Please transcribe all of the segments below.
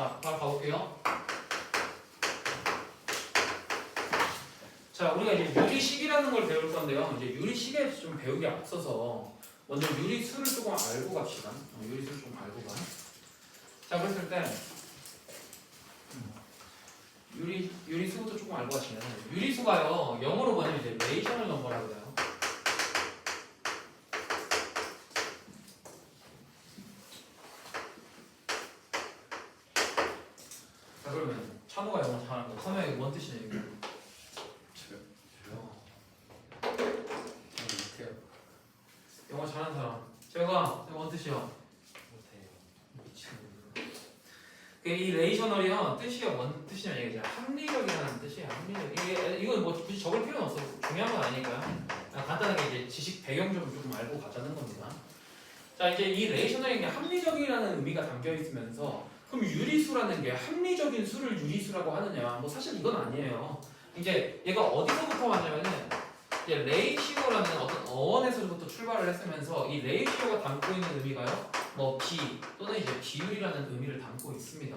자, 바로 가볼게요. 자, 우리가 이제 유리식이라는 걸 배울 건데요. 이제 유리식에 좀 배우기 앞서서 먼저 유리수를 조금 알고 갑시다. 어, 유리수를 좀 알고 가. 자, 그랬을 때 음, 유리 유리수부터 조금 알고 가시면 유리수가요 영어로 뭐냐면 이제 레이셔널 넘버라고 해요. 자 그러면 찬호가 영어 잘하는 거 서명이 뭔 뜻이냐 이거? 저요? 어, 저는 못해요. 영어 잘하는 사람. 제가 이거 뭔 뜻이야? 못해요. 미친놈. 이 레이셔널이요 뜻이요 뭔 뜻이냐 이게 이제 합리적이라는 뜻이에요. 합리적. 이게 이건 뭐 굳이 적을 필요는 없어. 중요한 건. 그냥 간단하게 이제 지식 배경 좀 조금 알고 가자는 겁니다. 자 이제 이 레이셔널인 게 합리적이라는 의미가 담겨 있으면서 그럼 유리수라는 게 합리적인 수를 유리수라고 하느냐? 뭐 사실 이건 아니에요. 이제 얘가 어디서부터 왔냐면은 이제 레이시오라는 어떤 어원에서부터 출발을 했으면서 이 레이시오가 담고 있는 의미가요. 뭐비 또는 이제 비율이라는 의미를 담고 있습니다.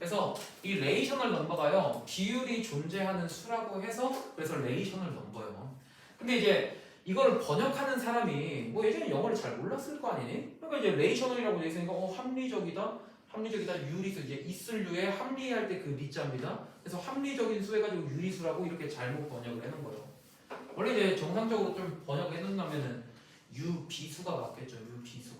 그래서 이 레이셔널 넘버가요 비율이 존재하는 수라고 해서 그래서 레이셔널 넘버예요. 근데 이제 이거를 번역하는 사람이 뭐 예전에 영어를 잘 몰랐을 거 아니니? 그러니까 이제 레이셔널이라고 돼 있으니까 어 합리적이다, 합리적이다 유리수 이제 있을 류에 합리할 때 그 리자입니다. 그래서 합리적인 수 해가지고 유리수라고 이렇게 잘못 번역을 해놓은 거예요. 원래 이제 정상적으로 좀 번역해 놓으면은 유비수가 맞겠죠. 유비수가. 음.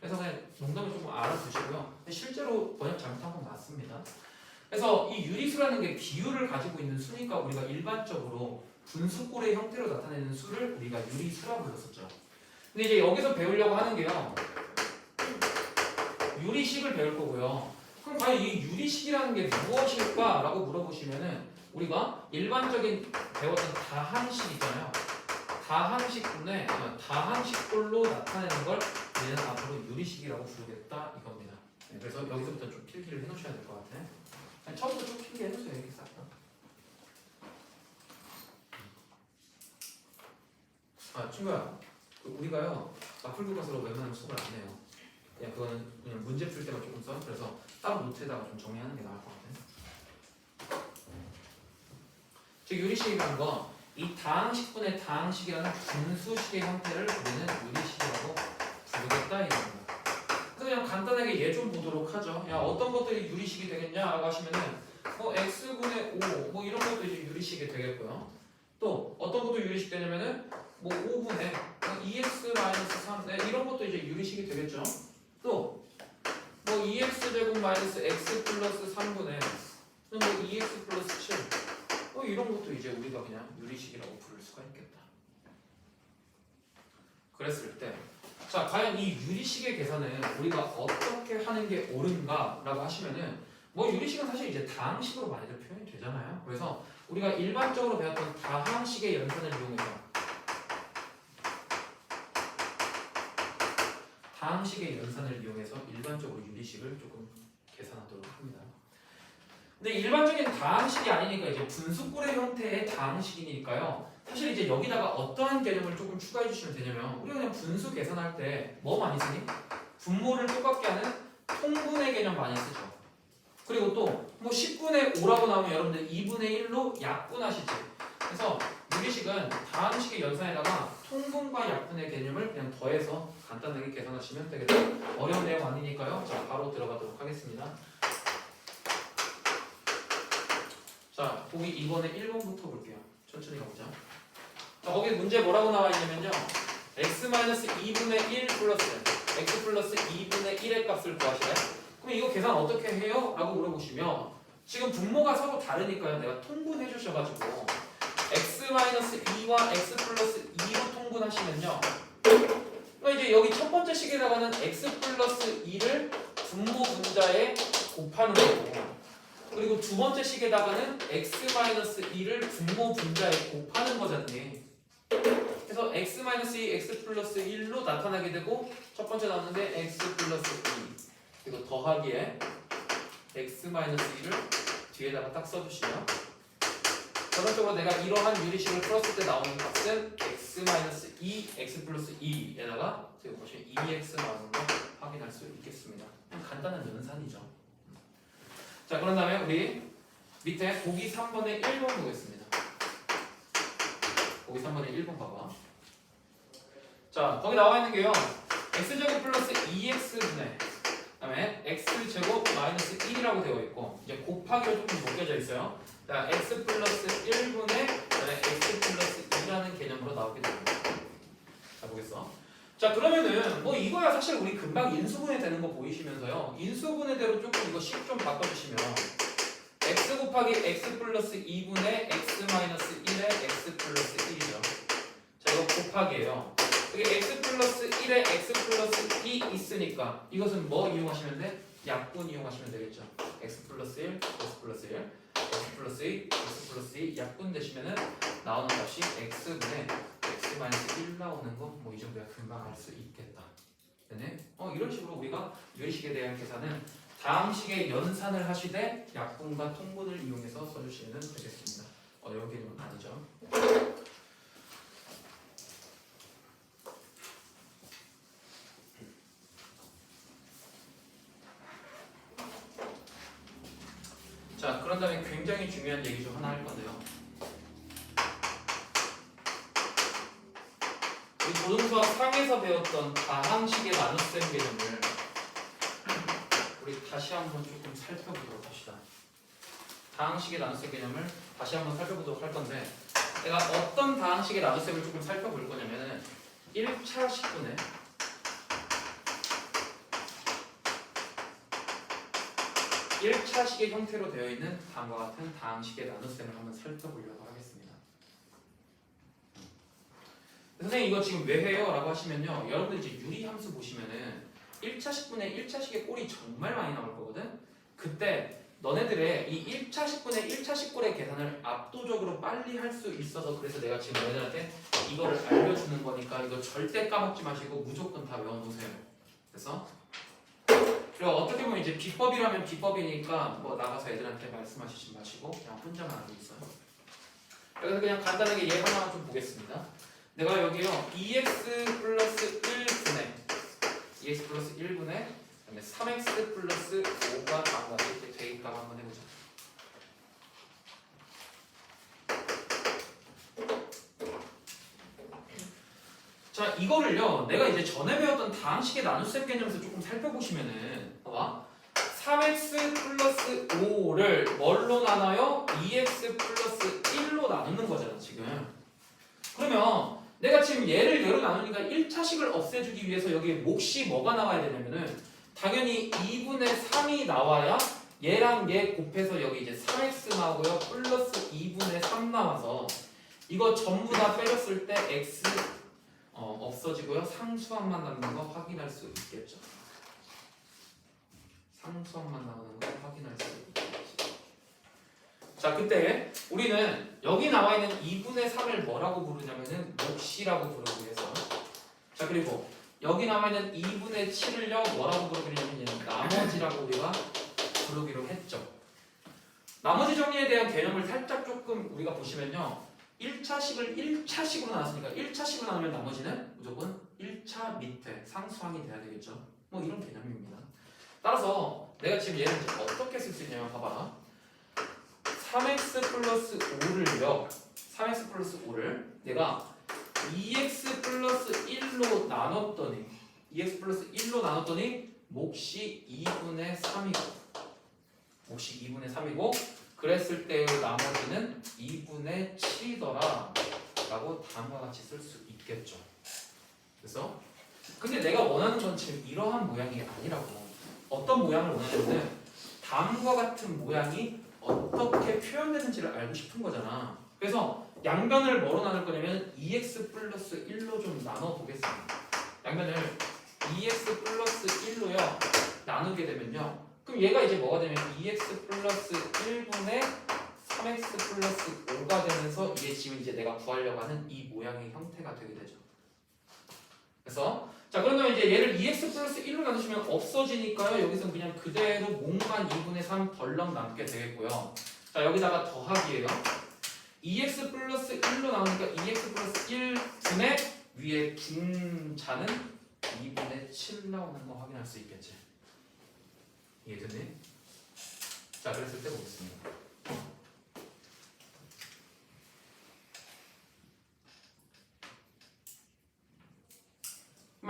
그래서 그냥 농담을 조금 알아두시고요. 실제로 번역 잘못한 건 맞습니다. 그래서 이 유리수라는 게 비율을 가지고 있는 수니까 우리가 일반적으로 분수꼴의 형태로 나타내는 수를 우리가 유리수라고 불렀었죠. 근데 이제 여기서 배우려고 하는 게요. 유리식을 배울 거고요. 그럼 과연 이 유리식이라는 게 무엇일까라고 물어보시면은 우리가 일반적인 배웠던 다항식 있잖아요. 다항식분의 어, 다항식꼴로 나타내는 걸 우리는 앞으로 유리식이라고 부르겠다 이겁니다. 네, 그래서 여기서부터 좀 필기를 해놓으셔야 될 것 같아요. 그냥 처음부터 좀 필기해놓으세요 이렇게 싹. 다. 아 친구야, 그 우리가요 마플 교과서로 웬만하면 수업을 안 해요. 그냥 그거는 그냥 문제 풀 때만 조금 써. 그래서 따로 노트에다가 좀 정리하는 게 나을 것 같아요. 즉 유리식이라는 건 이 다항식분의 다항식이라는 분수식의 형태를 우리는 유리식이라고 부르겠다 이겁니다. 그래서 그냥 간단하게 얘 좀 보도록 하죠. 야 어떤 것들이 유리식이 되겠냐라고 하시면은 뭐 x분의 5 뭐 이런 것도 이제 유리식이 되겠고요. 또 어떤 것도 유리식 되냐면은 뭐 5분의 2x-3 네, 이런 것도 이제 유리식이 되겠죠. 또뭐 2x 제곱 마이너스 x 플러스 3분의 뭐 2x 플러스 7 뭐 이런 것도 이제 우리가 그냥 유리식이라고 부를 수가 있겠다. 그랬을 때, 자 과연 이 유리식의 계산은 우리가 어떻게 하는 게 옳은가라고 하시면은 뭐 유리식은 사실 이제 다항식으로 많이들 표현이 되잖아요. 그래서 우리가 일반적으로 배웠던 다항식의 연산을 이용해서 다항식의 연산을 이용해서 일반적으로 유리식을 조금 계산하도록 합니다. 근데 일반적인 다항식이 아니니까 이제 분수꼴의 형태의 다항식이니까요. 사실 이제 여기다가 어떠한 개념을 조금 추가해 주시면 되냐면 우리가 그냥 분수 계산할 때 뭐 많이 쓰니? 분모를 똑같게 하는 통분의 개념 많이 쓰죠. 그리고 또 뭐 10분의 5라고 나오면 여러분들 2분의 1로 약분하시지. 그래서 유리식은 다항식의 연산에다가 통분과 약분의 개념을 그냥 더해서 간단하게 계산하시면 되겠다. 어려운 내용 아니니까요. 자, 바로 들어가도록 하겠습니다. 자, 보기 2번에 1번부터 볼게요. 천천히 가보자. 자, 거기 문제 뭐라고 나와 있냐면요. x-2분의 1 플러스 x 플러스 2분의 1의 값을 구하시래. 그럼 이거 계산 어떻게 해요? 라고 물어보시면 지금 분모가 서로 다르니까요. 내가 통분해 주셔가지고 x-2와 x 플러스 2로 통분하시면요. 그러니까 이제 여기 첫 번째 식에다가는 x 플러스 2를 분모 분자에 곱하는 거고 그리고 두 번째 식에다가는 x-2를 분모 분자에 곱하는 거잖니. 그래서 x-2, x 플러스 1로 나타나게 되고 첫 번째 나오는데 x 플러스 2 그리고 더하기에 x-1을 뒤에다가 딱 써주시면 전반적으로 내가 이러한 유리식을 풀었을 때 나오는 값은 x-2, x 플러스 2에다가 지금 보시면 2x 나오는 거 확인할 수 있겠습니다. 간단한 연산이죠. 자 그런 다음에 우리 밑에 보기 3번의 1번 보겠습니다. 보기 3번의 1번 봐봐. 자 거기 나와 있는 게요. x제곱 플러스 2x분의 그다음에 x제곱 마이너스 1이라고 되어 있고 이제 곱하기로 조금 묶여져 있어요. 자 x 플러스 1분의 그다음에 x 플러스 2라는 개념으로 나오게 됩니다. 자 보겠어. 자 그러면은 뭐 이거야 사실 우리 금방 인수분해 되는 거 보이시면서요. 인수분해대로 조금 이거 식 좀 바꿔주시면 x 곱하기 x 플러스 2분의 x 마이너스 1의 x 플러스 1이죠. 자 이거 곱하기예요. 여기 x 플러스 1에 x 플러스 2 있으니까 이것은 뭐 이용하시면 돼? 약분 이용하시면 되겠죠. x 플러스 1, x 플러스 1, x 플러스 2, x 플러스 2 약분 되시면은 나오는 값이 x분의 x 마이너스 1 나오는 거 뭐 이 정도야 금방 알 수 있겠다. 되네? 어 이런 식으로 우리가 유리식에 대한 계산은 다음 식의 연산을 하시되 약분과 통분을 이용해서 써주시면 되겠습니다. 어려운 개념은 아니죠. 자, 그런 다음에 굉장히 중요한 얘기 좀 하나 할 건데요. 1에서 배웠던 다항식의 나눗셈 개념을 우리 다시 한번 조금 살펴보도록 합시다. 다항식의 나눗셈 개념을 다시 한번 살펴보도록 할 건데 내가 어떤 다항식의 나눗셈을 조금 살펴볼 거냐면 1차 식분의 1차식의 형태로 되어 있는 다음과 같은 다항식의 나눗셈을 한번 살펴보려고 하겠습니다. 선생님 이거 지금 왜 해요? 라고 하시면요. 여러분들 이제 유리함수 보시면은 1차 식분에 1차 식의 꼴이 정말 많이 나올 거거든? 그때 너네들의 이 1차 식분의 1차 식 꼴의 계산을 압도적으로 빨리 할 수 있어서 그래서 내가 지금 너네들한테 이거를 알려주는 거니까 이거 절대 까먹지 마시고 무조건 다 외워놓으세요. 그래서 그리고 어떻게 보면 이제 비법이라면 비법이니까 뭐 나가서 애들한테 말씀하시지 마시고 그냥 혼자만 알고 있어요. 그래서 그냥 간단하게 얘 하나만 좀 보겠습니다 내가 여기요 2x 플러스 1분의 2x 플러스 1분의 그다음에 3x 플러스 5가 다음과 이렇게 돼 있다고 한번 해보자. 자 이거를요 내가 이제 전에 배웠던 다항식의 나눗셈 개념에서 조금 살펴보시면은 봐봐 3x 플러스 5를 뭘로 나눠요? 2x 플러스 1로 나누는 거잖아 지금 그러면 내가 지금 얘를 얘로 나누니까 1차식을 없애주기 위해서 여기 몫이 뭐가 나와야 되냐면은 당연히 2분의 3이 나와야 얘랑 얘 곱해서 여기 이제 3x 나오고요. 플러스 2분의 3 나와서 이거 전부 다 빼줬을 때 x 어, 없어지고요. 상수항만 남는 거 확인할 수 있겠죠? 상수항만 나오는 거 확인할 수 자 그때 우리는 여기 나와 있는 2분의 3을 뭐라고 부르냐면은 몫이라고 부르고 해서 자 그리고 여기 나와 있는 2분의 7을요 뭐라고 부르냐면 나머지라고 우리가 부르기로 했죠. 나머지 정리에 대한 개념을 살짝 조금 우리가 보시면요. 1차식을 1차식으로 나눴으니까 1차식으로 나누면 나머지는 무조건 1차 밑에 상수항이 돼야 되겠죠. 뭐 이런 개념입니다. 따라서 내가 지금 얘를 어떻게 쓸 수 있냐면 봐봐. 3x 플러스 5를요. 3x 플러스 5를 내가 2x 플러스 1로 나눴더니 2x 플러스 1로 나눴더니 몫이 2분의 3이고 몫이 2분의 3이고 그랬을 때의 나머지는 2분의 7이더라 라고 다음과 같이 쓸 수 있겠죠 그래서 근데 내가 원하는 건 지금 이러한 모양이 아니라고 어떤 모양을 원하냐면 다음과 같은 모양이 어떻게 표현되는지를 알고 싶은 거잖아 그래서 양변을 뭐로 나눌 거냐면 2x 플러스 1로 좀 나눠 보겠습니다. 양변을 2x 플러스 1로요 나누게 되면요. 그럼 얘가 이제 뭐가 되면 2x 플러스 1분의 3x 플러스 5가 되면서 이게 지금 이제 내가 구하려고 하는 이 모양의 형태가 되게 되죠. 그래서 자 그러면 이제 얘를 2x 플러스 1로 나누시면 없어지니까요. 여기서 그냥 그대로 몽만 2분의 3 덜렁 남게 되겠고요. 자 여기다가 더하기예요. 2x 플러스 1로 나오니까 2x 플러스 1분의 위에 분자는 2분의 7 나오는 거 확인할 수 있겠지. 이해되니? 자, 그랬을 때 보겠습니다.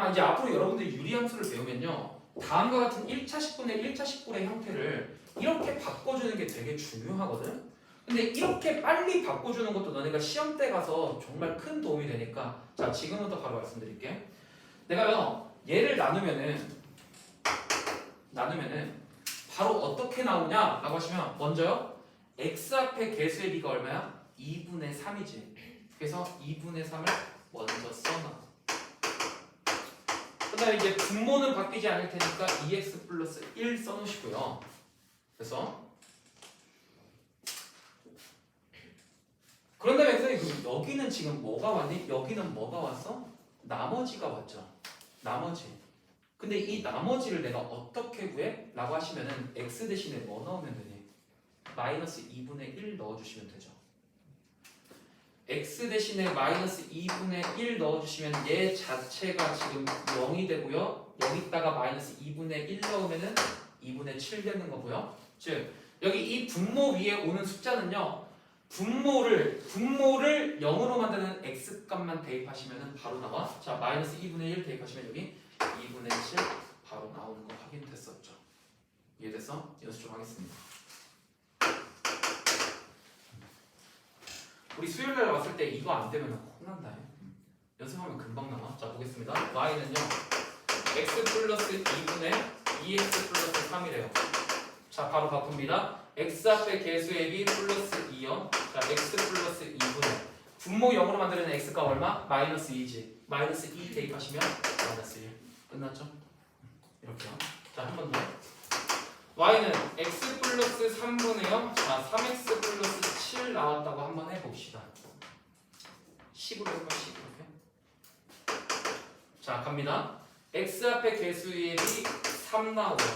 그럼 이제 앞으로 여러분들이 유리함수를 배우면요. 다음과 같은 1차 10분의 1차 10분의 형태를 이렇게 바꿔주는 게 되게 중요하거든. 근데 이렇게 빨리 바꿔주는 것도 너네가 시험 때 가서 정말 큰 도움이 되니까 자 지금부터 바로 말씀드릴게. 내가요 얘를 나누면은 나누면은 바로 어떻게 나오냐라고 하시면 먼저요 x 앞에 개수의 비가 얼마야? 2분의 3이지. 그래서 2분의 3을 먼저 써놔. 그다음에 이제 분모는 바뀌지 않을 테니까 2x 플러스 1 써놓으시고요. 그래서 그런 다음에 선생님 여기는 지금 뭐가 왔니? 여기는 뭐가 왔어? 나머지가 왔죠. 나머지. 근데 이 나머지를 내가 어떻게 구해? 라고 하시면은 x 대신에 뭐 넣으면 되니? 마이너스 2분의 1 넣어주시면 되죠. X 대신에 마이너스 2분의 1 넣어주시면 얘 자체가 지금 0이 되고요. 여기다가 마이너스 2분의 1 넣으면은 2분의 7 되는 거고요. 즉 여기 이 분모 위에 오는 숫자는요. 분모를 분모를 0으로 만드는 x 값만 대입하시면은 바로 나와. 자 마이너스 2분의 1 대입하시면 여기 2분의 7 바로 나오는 거 확인됐었죠. 이해됐어? 연습 좀 하겠습니다. 우리 수요일 날 왔을 때 이거 안 되면 혼난다. 음. 연습하면 금방 나와. 자 보겠습니다. y는요 x 플러스 2분의 2x 플러스 3이래요. 자 바로 바꿉니다. x 앞에 개수의 b 플러스 2요. 자 x 플러스 2분의 분모 0으로 만드는 x가 얼마? 마이너스 2지. 마이너스 2 대입하시면 마이너스 1. 끝났죠? 이렇게요. 자 한 번 더. y는 x 플러스 3분의 0. 자 3x 플러스 7 나왔다고 한번 해봅시다. 10으로 해봐 10 이렇게. 자 갑니다. x 앞에 개수의 b 3 나오고요.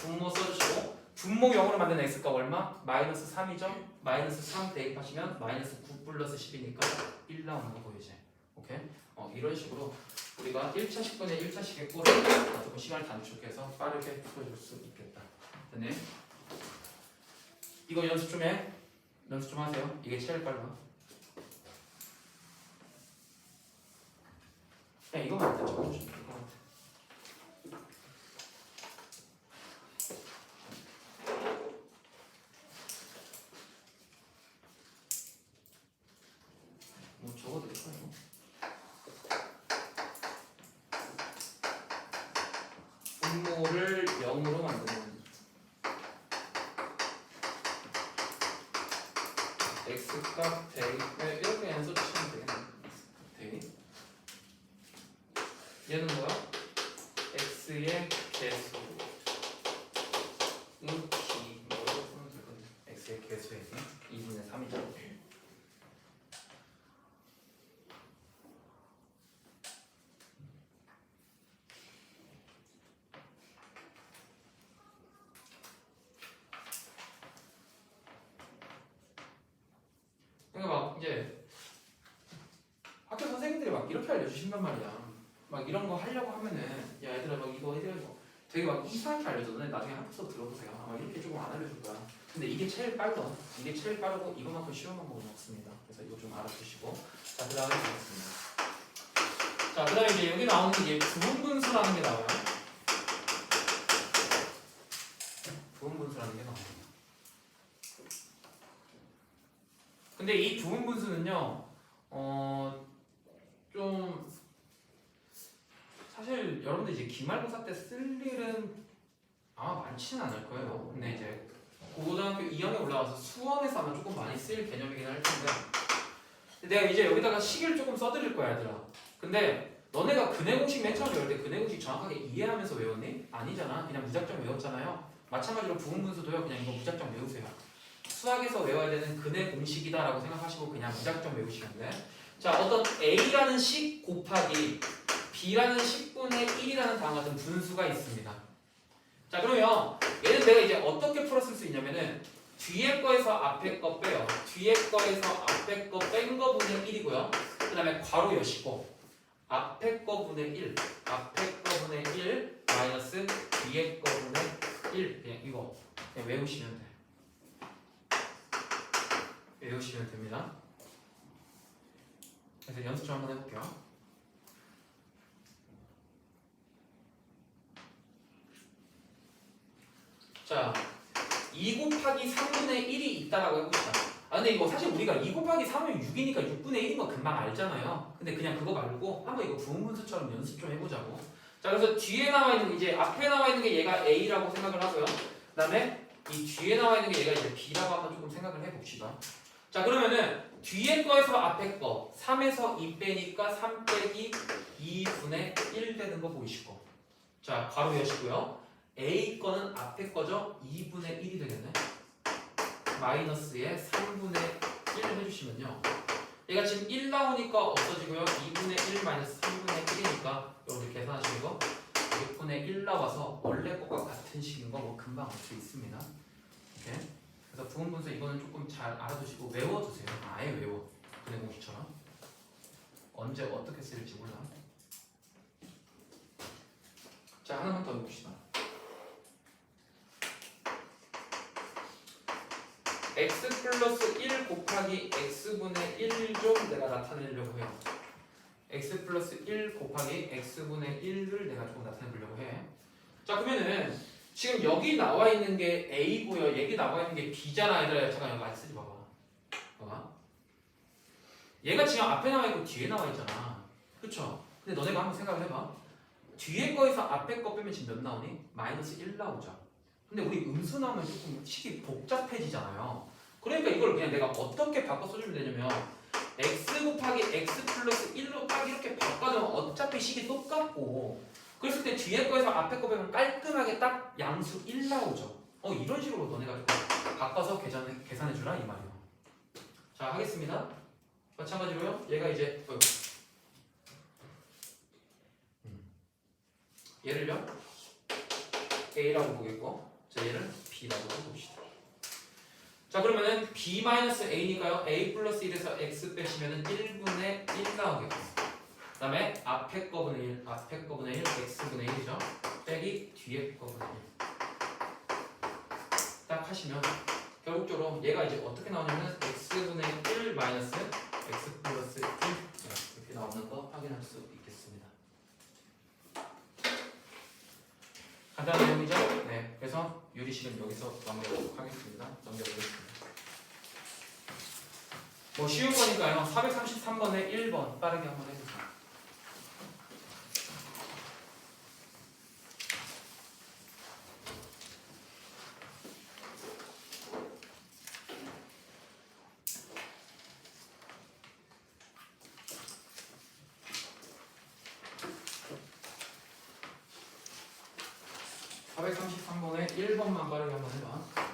분모 써주시고 분모 0으로 만든 x가 얼마? 마이너스 3이죠? 마이너스 3 대입하시면 마이너스 9 플러스 10이니까 1 나오는 거 보이지? 오케이? 어, 이런 식으로 우리가 1차 10분의 1차 식의 꼴을 조금 시간을 단축해서 빠르게 풀어줄 수 있겠다. 됐네? 이거 연습 좀 해. 연습 좀 하세요. 이게 제일 빨라. 그냥 이거만 일단 적어주시면 될것 같아. 뭐 적어도 될까 이거? 분모를 0으로 만드는 x값 대입 네, 이렇게 그냥 써주시면 되겠네 대입 얘는 뭐야? x의 개수 인기 뭐라고 쓰면 될 건데 x의 개수의 2분의 3이죠 그러니까 막 이제 학교 선생님들이 막 이렇게 알려주신단 말이야. 막 이런 거 하려고 하면은 야 얘들아 막 이거 뭐 되게 막 이상하게. 너네 나중에 수업 들어보세요. 아마 이렇게 조금 안 알려줄 거야. 근데 이게 제일 빠르다. 이게 제일 빠르고 이거만큼 쉬운 방법은 없습니다. 그래서 이거 좀 알아두시고 자 그다음에 보겠습니다. 자 그다음에 이제 여기 나오는 게 부분 분수라는 게 나와요. 부분 분수라는 게 나와요. 근데 이 부분 분수는요, 어, 좀, 사실 여러분들 이제 기말고사 때 쓸 일은 아마 많지는 않을 거예요. 근데 이제 고등학교 2학년 올라와서 수원에서 아마 조금 많이 쓰일 개념이긴 할 텐데, 내가 이제 여기다가 식을 조금 써드릴 거야, 얘들아. 근데 너네가 근해 공식 맨 처음 배울 때 근해 공식 정확하게 이해하면서 외웠니? 아니잖아. 그냥 무작정 외웠잖아요. 마찬가지로 부분 분수도요, 그냥 이거 무작정 외우세요. 수학에서 외워야 되는 근해 공식이다라고 생각하시고 그냥 무작정 외우시면 돼. 자, 어떤 a라는 식 곱하기 b라는 10분의 1이라는 다음 같은 분수가 있습니다. 자, 그러면 얘는 내가 이제 어떻게 풀었을 수 있냐면은 뒤에 거에서 앞에 거 빼요. 뒤에 거에서 앞에 거 뺀 거 분의 1이고요. 그 다음에 괄호 여시고 앞에 거 분의 1, 앞에 거 분의 1 마이너스 뒤에 거 분의 1 그냥 이거 그냥 외우시면 돼. 외우시면 됩니다. 그래서 연습 좀 한번 해볼게요. 자, 2 곱하기 3분의 1이 있다라고 해봅시다. 아, 근데 이거 사실 우리가 2 곱하기 3은 6이니까 6분의 1인 거 금방 알잖아요. 근데 그냥 그거 말고 한번 이거 부분분수처럼 연습 좀 해보자고. 자, 그래서 뒤에 나와 있는 게 이제 앞에 나와 있는 게 얘가 A라고 생각을 하고요. 그 다음에 이 뒤에 나와 있는 게 얘가 이제 B라고 한번 조금 생각을 해봅시다. 자, 그러면은 뒤에 거에서 앞에 거 3에서 2 빼니까 3 빼기 2분의 1 되는 거 보이시고. 자, 괄호 여시고요. A 거는 앞에 거죠? 2분의 1이 되겠네. 마이너스에 3분의 1 해주시면요. 얘가 지금 1 나오니까 없어지고요. 2분의 1 마이너스 3분의 1이니까 여러분 계산하시는 거 6분의 1 나와서 원래 것과 같은 식인 거 뭐 금방 알 수 있습니다. 이렇게. 그래서 부분분수 이거는 조금 잘 알아두시고 외워두세요. 아예 외워. 근해 공식처럼. 언제 어떻게 쓸지 몰라. 자 하나만 더 해봅시다. x 플러스 1 곱하기 x분의 1 좀 내가 나타내려고 해요. x 플러스 1 곱하기 x분의 1을 내가 조금 나타내보려고 해. 자 그러면은 지금 여기 나와 있는 게 a고요. 여기 나와 있는 게 b잖아 얘들아. 잠깐 여기 많이 쓰지 봐봐. 봐봐. 얘가 지금 앞에 나와 있고 뒤에 나와 있잖아. 그쵸? 근데 너네가 한번 생각을 해봐. 뒤에 거에서 앞에 거 빼면 지금 몇 나오니? 마이너스 1 나오죠. 근데 우리 음수 나오면 조금 식이 복잡해지잖아요. 그러니까 이걸 그냥 내가 어떻게 바꿔 써주면 되냐면 x 곱하기 x 플러스 1로 딱 이렇게 바꿔주면 어차피 식이 똑같고 그랬을 때 뒤에 거에서 앞에 거 빼면 깔끔하게 딱 양수 1 나오죠. 어 이런 식으로 너네가 좀 바꿔서 계산해, 계산해 주라 이 말이에요. 자 하겠습니다. 마찬가지로요. 얘가 이제 어이구. 음. 얘를요 A라고 보겠고 자 얘를 B라고 봅시다. 자 그러면은 B-A니까요 A 플러스 1에서 X 빼시면은 1분의 1 나오겠고 그 다음에 앞에 거분의 1 앞에 거분의 1 X분의 1이죠 빼기 뒤에 거분의 1 딱 하시면 결국적으로 얘가 이제 어떻게 나오냐면 X분의 1 마이너스 X 플러스 1 이렇게 나오는 거 확인할 수 있겠습니다 간단한 내용이죠? 네 그래서 유리식은 여기서 넘겨보도록 하겠습니다 넘겨보겠습니다 뭐 쉬운 거니까요. 433번에 1번 빠르게 한번 해주세요. (433번에) 1번만 빠르게 한번 해봐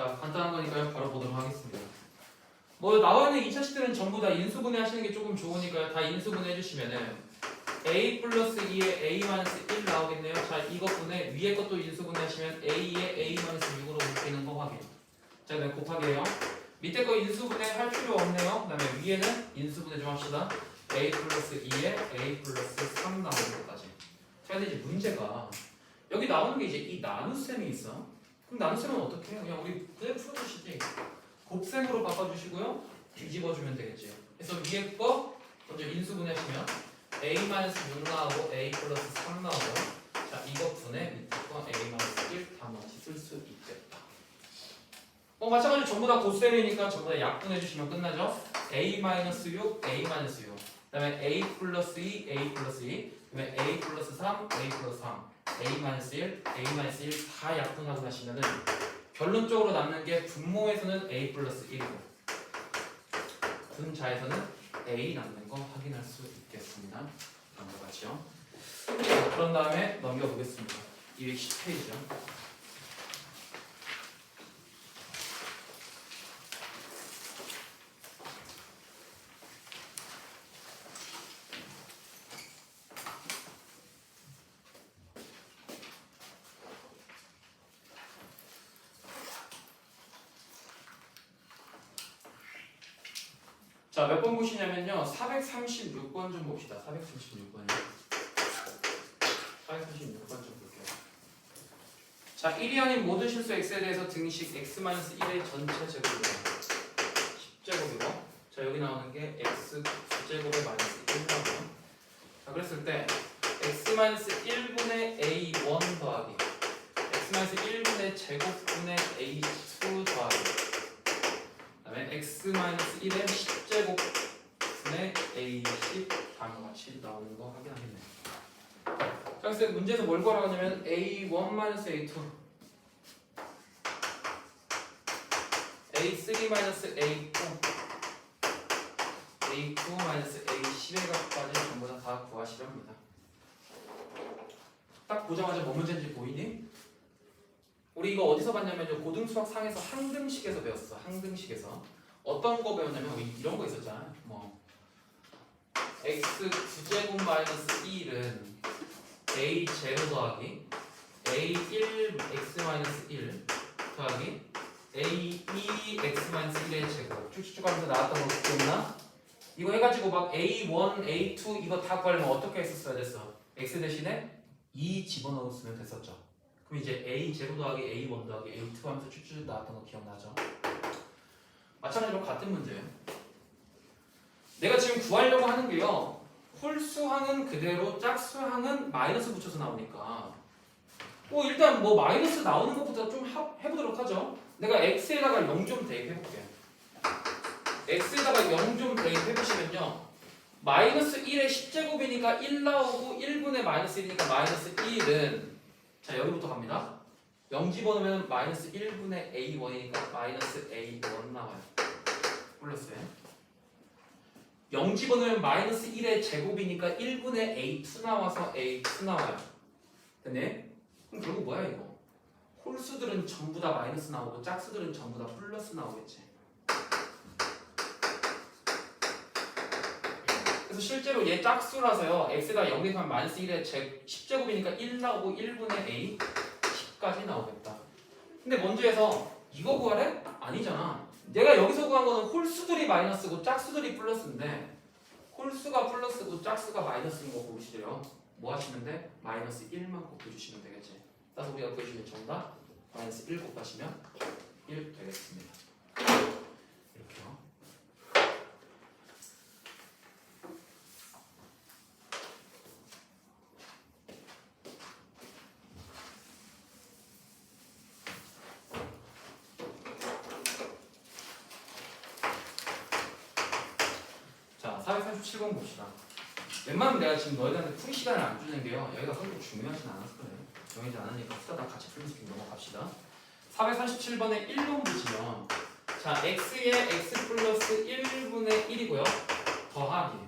자, 간단한 거니까요. 바로 보도록 하겠습니다. 뭐 나와 있는 2차 식들은 전부 다 인수분해 하시는 게 조금 좋으니까요. 다 인수분해 해주시면은 a 플러스 2에 a 마이너스 1 나오겠네요. 자, 이것분에 위에 것도 인수분해 하시면 a에 a 마이너스 6으로 묶이는 거 확인. 자, 그다음 곱하기예요. 밑에 거 인수분해 할 필요 없네요. 그 다음에 위에는 인수분해 좀 합시다. a 플러스 2에 a 플러스 3 나오는 것까지. 자, 근데 이제 문제가 여기 나오는 게 이제 이 나눗셈이 있어. 그럼 나눗셈은 어떻게 해요? 그냥 우리 그대로 풀어주시지. 곱셈으로 바꿔주시고요. 뒤집어주면 되겠지. 그래서 위에 거 먼저 인수분해하시면 a-6 나오고 a 플러스 3 나오고 자 이거 분해 밑에 거 a-1 다같이 쓸수 있겠다. 어 마찬가지로 전부 다 곱셈이니까 전부 다 약분해 주시면 끝나죠. a-6, a-6 그다음에 a 플러스 2, a 플러스 2 그다음에 a 플러스 3, a 플러스 3 a-1, a-1 다 약분하고 나시면은 결론적으로 남는 게 분모에서는 a 플러스 1이고 분자에서는 A 남는 거 확인할 수 있겠습니다. 다음과 같이요. 자, 그런 다음에 넘겨보겠습니다. 210페이지요. 자, 몇 번 보시냐면요. 436번 좀 봅시다. 436번이요. 436번 좀 볼게요. 자, 1이 아닌 모든 실수 x에 대해서 등식 x-1의 전체 제곱이에요. 10제곱이고 자, 여기 나오는 게 x 9제곱의 마이너스 1이라고요. 자, 그랬을 때 x-1분의 a1 더하기 x-1분의 제곱분의 a2 더하기 그다음에 x-1의 10제곱 분의 a10 다음과 같이 나오는 거 확인하겠네요. 자, 그래서 문제에서 뭘 구하라고 하냐면 a1-a2 a3-a4 a2-a10의 값까지 전부 다, 다 구하시렵니다. 딱 보자마자 뭐 문제인지 보이니? 우리 이거 어디서 봤냐면요 고등수학 상에서 항등식에서 배웠어 항등식에서 어떤 거 배웠냐면 우리 이런 거 있었잖아 뭐 x 9제곱 마이너스 1은 a 제로 더하기 a 1 x 마이너스 1 더하기 a 2 x 마이너스 1의 제곱 쭉쭉쭉 하면서 나왔던 거 기억나? 이거 해가지고 막 a 1, a 2 이거 다 구하려면 어떻게 했었어야 됐어? x 대신에 2 집어넣었으면 됐었죠 그럼 이제 a 제로 더하기 a 1 더하기 a 2 하면서 쭉쭉 나왔던 거 기억나죠? 마찬가지로 같은 문제예요. 내가 지금 구하려고 하는 게요. 홀수항은 그대로 짝수항은 마이너스 붙여서 나오니까 뭐 일단 뭐 마이너스 나오는 것부터 좀 하- 해보도록 하죠. 내가 x에다가 0 좀 대입해볼게요. x에다가 0 좀 대입해보시면요. 마이너스 1의 10제곱이니까 1 나오고 1분의 마이너스 1이니까 마이너스 1은 자 여기부터 갑니다. 0 집어넣으면 마이너스 1분의 a1이니까 마이너스 a1 나와요. 0 집어넣으면 마이너스 1의 제곱이니까 1분의 a2 나와서 a2 나와요. 됐네? 그럼 결국 뭐야 이거? 홀수들은 전부 다 마이너스 나오고 짝수들은 전부 다 플러스 나오겠지. 그래서 실제로 얘 짝수라서요. x가 0 대입하면 마이너스 1의 제 10제곱이니까 1 나오고 1분의 a 10까지 나오겠다. 근데 먼저에서 이거 구하래? 아니잖아. 내가 여기서 구한 거는 홀수들이 마이너스고 짝수들이 플러스인데 홀수가 플러스고 짝수가 마이너스인 거 고르시래요. 뭐 하시면 돼? 마이너스 1만 곱해주시면 되겠지. 따라서 우리가 구해주는 정답 마이너스 1 곱하시면 1 되겠습니다. 이렇게요. 자, 437번 봅시다. 웬만하면 내가 지금 너희들한테 풀이 시간을 안 주는 게요. 여기가 그렇게 중요하진 않았을 거예요. 정해지 않으니까 후다 다 같이 풀면서 좀 넘어갑시다. 437번에 1번 보시면 자, x의 x 플러스 1분의 1이고요. 더하기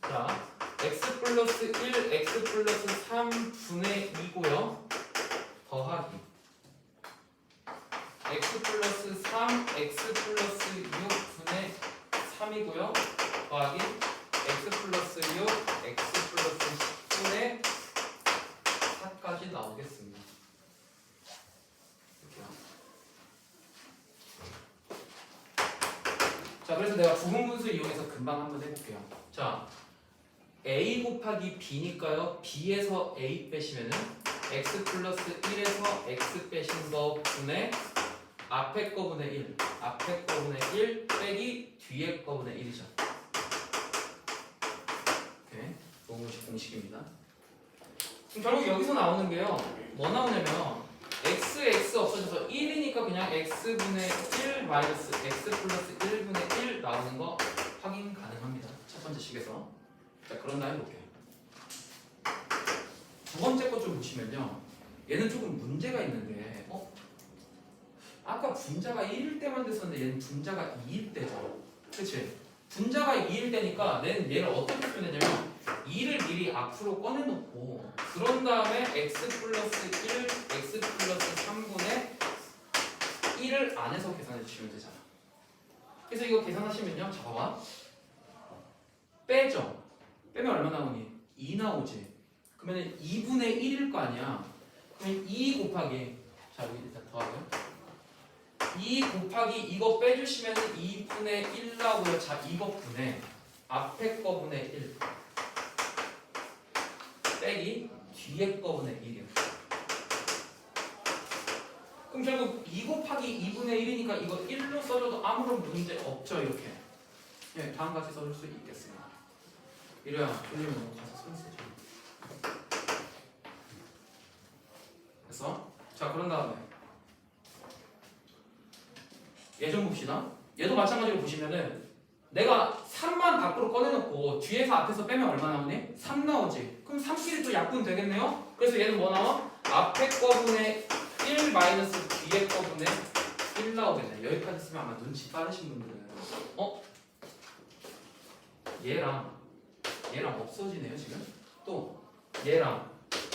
자, x 플러스 1, x 플러스 3분의 2고요. 더하기 x 플러스 3, x 플러스 6분의 3이고요. 더하기 x 플러스 6, x 플러스 10분의 4까지 나오겠습니다. 이렇게요. 자, 그래서 내가 부분분수 이용해서 금방 한번 해볼게요. 자, a 곱하기 b니까요. b에서 a 빼시면은 x 플러스 1에서 x 빼신 거 분의 앞에 거분의 1, 앞에 거분의 1 빼기 뒤에 거분의 1이죠. 오케이. 공식 공식입니다. 그럼 결국 여기서 나오는 게요. 뭐 나오냐면 x x 없어져서 1이니까 그냥 x분의 1 마이너스 x 플러스 1분의 1 나오는 거 확인 가능합니다. 첫 번째 식에서. 자, 그런 다음에 볼게요. 두 번째 거좀 보시면요. 얘는 조금 문제가 있는데, 어? 아까 분자가 1일 때만 됐었는데 얘는 분자가 2일 때죠. 그치? 분자가 2일 때니까 내는 얘를 어떻게 되냐면 2를 미리 앞으로 꺼내놓고 그런 다음에 x 플러스 1, x 플러스 3분의 1을 안에서 계산해 주시면 되잖아. 그래서 이거 계산하시면요. 자 봐봐. 빼죠. 빼면 얼마 나오니? 2 나오지. 그러면 2분의 1일 거 아니야. 그러면 2 곱하기 자 여기 일단 더하고요. 2 곱하기 이거 빼주시면 2분의 1 나오고요. 자 이거 분의 앞에 거분의 1 빼기 뒤에 거분의 1이요. 그럼 결국 2 곱하기 2분의 1이니까 이거 1로 써줘도 아무런 문제 없죠 이렇게. 예, 다음 같이 써줄 수 있겠습니다. 이래야 틀리면 가서 손 쓰죠. 됐어? 자 그런 다음에 얘좀 봅시다. 얘도 마찬가지로 보시면은 내가 3만 밖으로 꺼내놓고 뒤에서 앞에서 빼면 얼마 나오니? 3 나오지. 그럼 3끼리 또 약분 되겠네요? 그래서 얘는 뭐 나와? 앞에 거분의 1 마이너스 뒤에 거분의 1 나오겠네. 여기까지 쓰면 아마 눈치 빠르신 분들은 어? 얘랑 얘랑 없어지네요 지금? 또 얘랑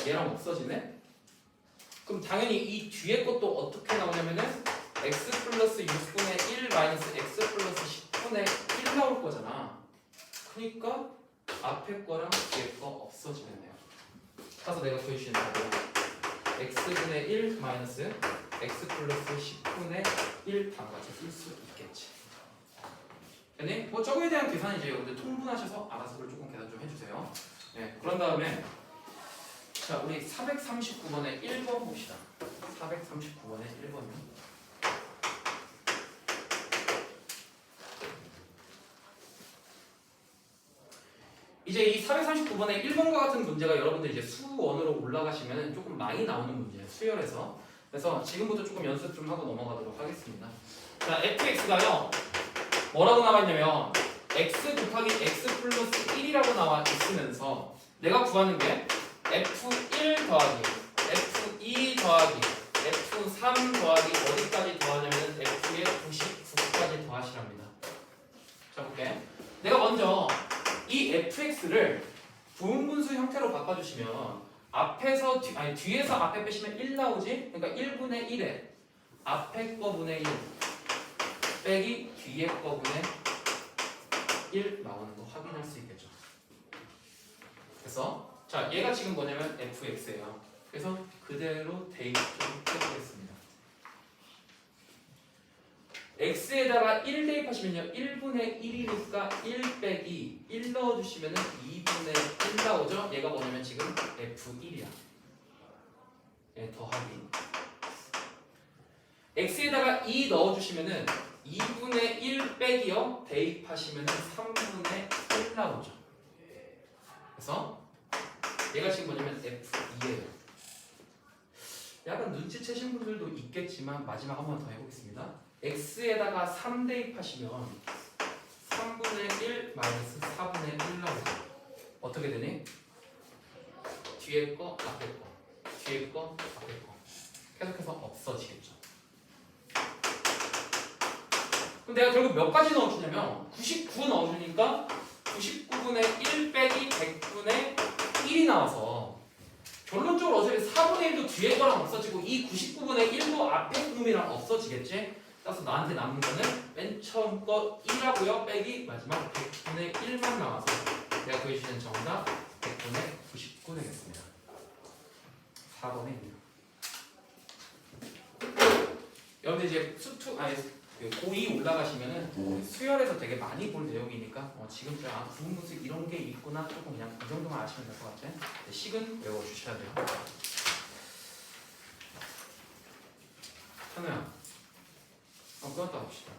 얘랑 없어지네? 그럼 당연히 이 뒤에 것도 어떻게 나오냐면은 x 플러스 6분의 1 마이너스 x 플러스 10분의 1 나올 거잖아. 그러니까 앞에 거랑 뒤에 거 없어지겠네요. 가서 내가 구해주는 답은 x분의 1 마이너스 x 플러스 10분의 1 단같이 쓸수 있겠지. 됐니? 뭐 저거에 대한 계산이 이제 여러분들 통분하셔서 알아서 조금 계산 좀 해주세요. 네, 그런 다음에 자 우리 439번의 1번 봅시다. 439번의 1번이요. 이제 이 439번의 1번과 같은 문제가 여러분들 이제 수원으로 올라가시면 조금 많이 나오는 문제예요. 수열에서. 그래서 지금부터 조금 연습 좀 하고 넘어가도록 하겠습니다. 자, fx가요. 뭐라고 나와 있냐면 x 곱하기 x 플러스 1이라고 나와 있으면서 내가 구하는 게 f1 더하기 f2 더하기 f3 더하기 어디까지 더하냐면 f의 99까지 더하시랍니다. 자 볼게. 내가 먼저 이 fx를 부분분수 형태로 바꿔주시면 앞에서 뒤, 아니 뒤에서 앞에 빼시면 1 나오지? 그러니까 1분의 1에 앞에 거분의 1 빼기 뒤에 거분의 1 나오는 거 확인할 수 있겠죠. 그래서 자 얘가 지금 뭐냐면 fx예요. 그래서 그대로 좀 해보겠습니다. X에다가 1 대입하시면요. 1분의 1이니까 1 빼기 1 넣어주시면 2분의 1 나오죠? 얘가 뭐냐면 지금 f1이야. 예, 더하기. x에다가 2 넣어주시면 2분의 1 빼기요. 대입하시면 3분의 1 나오죠. 그래서 얘가 지금 뭐냐면 f2예요. 약간 눈치채신 분들도 있겠지만 마지막 한 번 더 해보겠습니다 x에다가 3 대입하시면 3분의 1 마이너스 4분의 1 나오죠. 어떻게 되니? 뒤에 거, 앞에 거. 뒤에 거, 앞에 거. 계속해서 없어지겠죠. 그럼 내가 결국 몇 가지 넣어주냐면 99 넣어주니까 99분의 1 빼기 100분의 1이 나와서 결론적으로 어차피 4분의 1도 뒤에 거랑 없어지고 이 99분의 1도 앞에 놈이랑 없어지겠지? 따서 나한테 남은 거는 맨 처음 거 1하고요. 빼기 마지막 100분의 1만 남아서 내가 보여주는 정답 100분의 99 되겠습니다. 4번에 있네요. 여러분들 이제 수투 아니 그 고2 올라가시면은 네. 수열에서 되게 많이 볼 내용이니까 어, 지금 아 구분분수 이런 게 있구나 조금 그냥 이 정도만 아시면 될 것 같아요. 네, 식은 외워주셔야 돼요. 현우야. 바꿔 합시다.